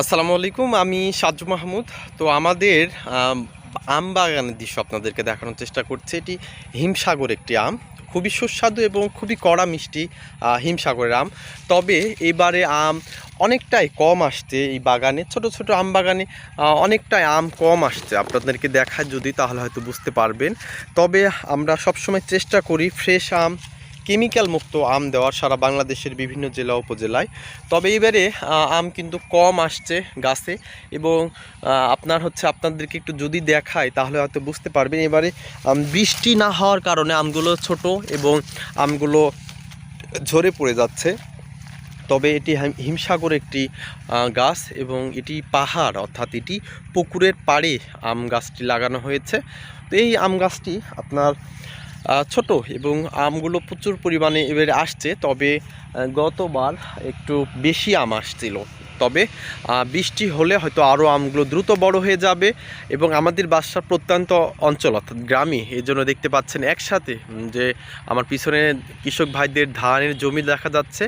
আসসালামু আলাইকুম আমি সাজু মাহমুদ। তো আমাদের আম, বাগানের দৃশ্য আপনাদেরকে দেখানোর চেষ্টা করছি। এটি হিমসাগর একটি আম। খুবই সুস্বাদু এবং খুবই কড়া মিষ্টি হিমসাগরের আম। তবে এবারে আম অনেকটাই কম আসছে এই বাগানে। ছোট ছোট আম বাগানে অনেকটাই আম কম আসছে। আপনাদেরকে দেখায় যদি তাহলে হয়তো বুঝতে পারবেন। তবে আমরা সবসময় চেষ্টা করি ফ্রেশ আম কেমিক্যাল মুক্ত আম দেওয়ার সারা বাংলাদেশের বিভিন্ন জেলা উপজেলায়। তবে এবারে আম কিন্তু কম আসছে গাছে এবং আপনার হচ্ছে আপনাদেরকে একটু যদি দেখায় তাহলে হয়তো বুঝতে পারবেন। এবারে বৃষ্টি না হওয়ার কারণে আমগুলো ছোট এবং আমগুলো ঝরে পড়ে যাচ্ছে। তবে এটি হিম- হিমসাগর একটি গাছ এবং এটি পাহাড়, অর্থাৎ এটি পুকুরের পাড়ে আম গাছটি লাগানো হয়েছে। তো এই আম গাছটি আপনার ছোট এবং আমগুলো প্রচুর পরিমাণে এবারে আসছে, তবে গতবার একটু বেশি আম আসছিল। তবে বৃষ্টি হলে হয়তো আরও আমগুলো দ্রুত বড় হয়ে যাবে এবং আমাদের বাসার প্রত্যন্ত অঞ্চল, অর্থাৎ গ্রামে, এই জন্য দেখতে পাচ্ছেন একসাথে যে আমার পিছনে কৃষক ভাইদের ধানের জমি দেখা যাচ্ছে।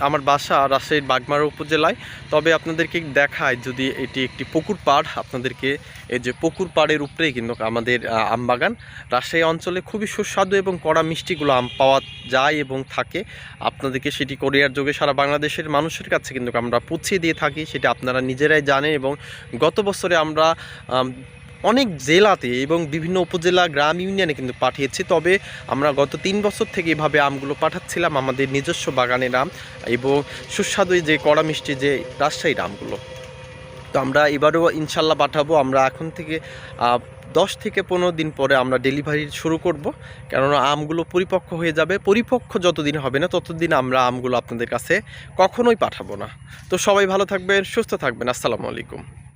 আমার বাসা রাজশাহীর বাগমারা উপজেলায়। তবে আপনাদেরকে দেখায় যদি এটি একটি পুকুর পাড় আপনাদেরকে এই যে পুকুর পাড়ের উপরেই কিন্তু আমাদের আহ, আম বাগান রাজশাহী অঞ্চলে খুবই সুস্বাদু এবং কড়া মিষ্টিগুলো আম পাওয়া যায় এবং থাকে। আপনাদেরকে সেটি কোরিয়ার যোগে সারা বাংলাদেশের মানুষের কাছে কিন্তু আমরা পৌঁছে দিয়ে থাকি সেটা আপনারা নিজেরাই জানেন এবং গত বছরে আমরা আম, অনেক জেলাতে এবং বিভিন্ন উপজেলা গ্রাম ইউনিয়নে কিন্তু পাঠিয়েছি। তবে আমরা গত তিন বছর থেকে এভাবে আমগুলো পাঠাচ্ছিলাম আমাদের নিজস্ব বাগানের আম এবং সুস্বাদু যে কড়া মিষ্টি যে রাজশাহীর আমগুলো। তো আমরা এবারও ইনশাল্লাহ পাঠাবো। আমরা এখন থেকে দশ থেকে পনেরো দিন পরে আমরা ডেলিভারি শুরু করব। কেননা আমগুলো পরিপক্ক হয়ে যাবে। পরিপক্ক যতদিন হবে না ততদিন আমরা আমগুলো আপনাদের কাছে কখনোই পাঠাবো না। তো সবাই ভালো থাকবেন, সুস্থ থাকবেন। আসসালামু আলাইকুম।